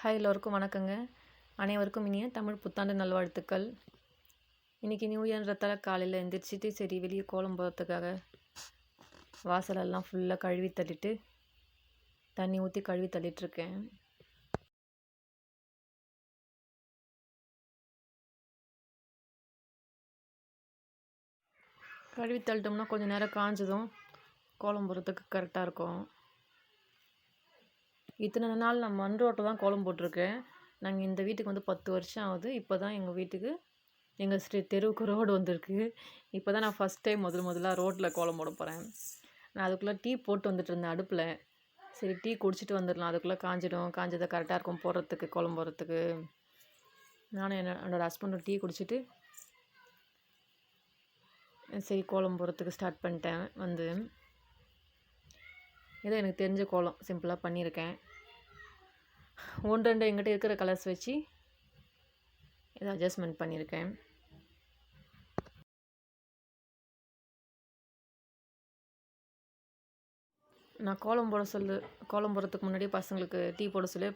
Hi எல்லோருக்கும் வணக்கங்க. அனைவருக்கும் இனிய தமிழ் புத்தாண்டு நல்வாழ்த்துக்கள். இன்றைக்கி நியூ இயர்ன்றதால காலையில் எந்திரிச்சிட்டு சரி வெளியே கோலம் போகிறதுக்காக வாசலெல்லாம் ஃபுல்லாக கழுவி தள்ளிட்டு தண்ணி ஊற்றி கழுவி தள்ளிட்டுருக்கேன். கழுவி தள்ளிட்டோம்னா கொஞ்சம் நேரம் காஞ்சதும் கோலம் போடுறதுக்கு கரெக்டாக இருக்கும். இத்தனை நாள் நான் மண் ரோட்டில் தான் கோலம் போட்டிருக்கேன். நாங்கள் இந்த வீட்டுக்கு வந்து பத்து வருஷம் ஆகுது. இப்போ தான் எங்கள் வீட்டுக்கு எங்கள் ஸ்ரீ தெருவுக்கு ரோடு வந்திருக்கு. இப்போ தான் நான் ஃபஸ்ட் டைம் முதல் முதலாக ரோட்டில் கோலம் போட போகிறேன் நான் அதுக்குள்ளே டீ போட்டு வந்துட்டு இருந்தேன் அடுப்பில். சரி டீ குடிச்சிட்டு வந்துடலாம். அதுக்குள்ளே காஞ்சிடும். காஞ்சதை கரெக்டாக இருக்கும் போடுறதுக்கு கோலம் போடுறதுக்கு. நானும் என்ன என்னோடய ஹஸ்பண்டும் டீ குடிச்சிட்டு சரி கோலம் போடுறதுக்கு ஸ்டார்ட் பண்ணிட்டேன். வந்து ஏதோ எனக்கு தெரிஞ்ச கோலம் சிம்பிளாக பண்ணியிருக்கேன். ஒன்று ரெண்டு எங்கிட்ட இருக்கிற கலர்ஸ் வச்சு இதை அட்ஜஸ்ட்மெண்ட் பண்ணியிருக்கேன். நான் கோலம் போட சொல்லு கோலம் போடுறதுக்கு முன்னாடி பசங்களுக்கு டீ போட சொல்லி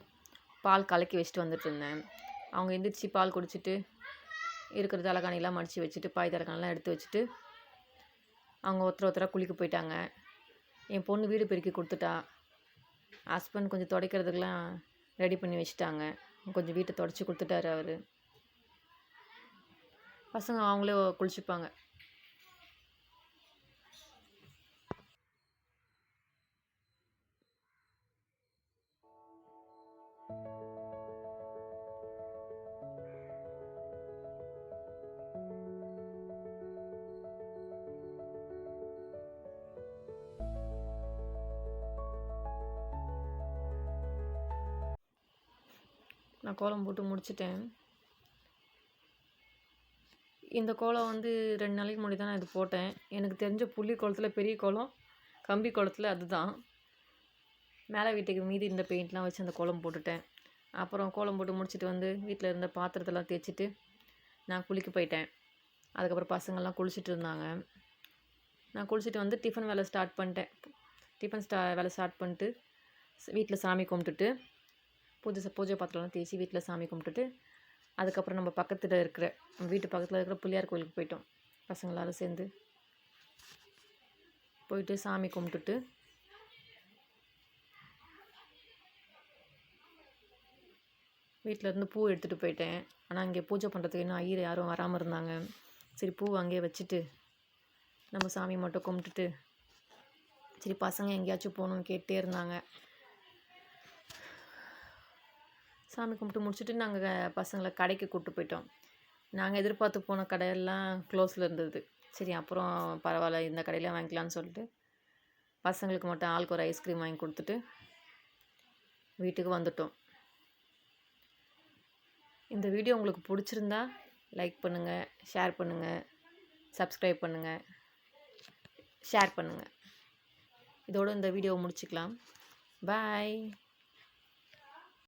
பால் கலக்கி வச்சுட்டு வந்துட்டு இருந்தேன். அவங்க எந்திரிச்சு பால் குடிச்சிட்டு இருக்கிற தலைகாணிலாம் மடித்து வச்சுட்டு பாய் தலைகாணிலாம் எடுத்து வச்சுட்டு அவங்க ஒருத்தர் ஒருத்தராக குளிக்க போயிட்டாங்க. என் பொண்ணு வீடு பெருக்கி கொடுத்துட்டா. ஹஸ்பண்ட் கொஞ்சம் துடைக்கிறதுக்கெலாம் ரெடி பண்ணி வச்சுட்டாங்க. கொஞ்சம் வீட்டை தொடச்சி கொடுத்துட்டாரு அவர். பசங்க அவங்களே குளிச்சுப்பாங்க. நான் கோலம் போட்டு முடிச்சிட்டேன். இந்த கோலம் வந்து ரெண்டு நாளைக்கு முன்னாடி தான் நான் இது போட்டேன். எனக்கு தெரிஞ்ச புள்ளி கோலத்தில் பெரிய கோலம் கம்பி குளத்தில் அதுதான். மேலே வீட்டுக்கு மீதி இந்த பெயிண்ட்லாம் வச்சு அந்த கோலம் போட்டுட்டேன். அப்புறம் கோலம் போட்டு முடிச்சுட்டு வந்து வீட்டில் இருந்த பாத்திரத்தெல்லாம் தேய்ச்சிட்டு நான் குளிக்க போயிட்டேன். அதுக்கப்புறம் பசங்கள்லாம் குளிச்சுட்டு இருந்தாங்க. நான் குளிச்சுட்டு வந்து டிஃபன் வேலை ஸ்டார்ட் பண்ணிட்டேன். டிஃபன் ஸ்டா வேலை ஸ்டார்ட் பண்ணிட்டு வீட்டில் சாமி கும்பிட்டுட்டு பூஜை பூஜை பாத்திரம்லாம் தேய்ச்சி வீட்டில் சாமி கும்பிட்டுட்டு அதுக்கப்புறம் நம்ம பக்கத்தில் இருக்கிற நம்ம வீட்டு பக்கத்தில் இருக்கிற பிள்ளையார் கோயிலுக்கு போயிட்டோம். பசங்களால் சேர்ந்து. போயிட்டு சாமி கும்பிட்டுட்டு வீட்டில் இருந்து பூ எடுத்துகிட்டு போயிட்டேன். ஆனால் அங்கே பூஜை பண்ணுறதுக்கு இன்னும் ஐயர் யாரும் வராமல் இருந்தாங்க. சரி பூ அங்கேயே வச்சுட்டு நம்ம சாமி மட்டும் கும்பிட்டுட்டு சரி பசங்க எங்கேயாச்சும் போகணுன்னு கேட்டே இருந்தாங்க. சாமி கும்பிட்டு முடிச்சுட்டு நாங்கள் பசங்களை கடைக்கு கூப்பிட்டு போயிட்டோம். நாங்கள் எதிர்பார்த்து போன கடையெல்லாம் க்ளோஸில் இருந்தது. சரி அப்புறம் பரவாயில்ல இந்த கடையில் வாங்கிக்கலான்னு சொல்லிட்டு பசங்களுக்கு மட்டும் ஆளுக்கு ஒரு ஐஸ்கிரீம் வாங்கி கொடுத்துட்டு வீட்டுக்கு வந்துட்டோம். இந்த வீடியோ உங்களுக்கு பிடிச்சிருந்தா லைக் பண்ணுங்கள் ஷேர் பண்ணுங்கள் சப்ஸ்கிரைப் பண்ணுங்கள் ஷேர் பண்ணுங்கள் இதோடு இந்த வீடியோவை முடிச்சுக்கலாம். பாய்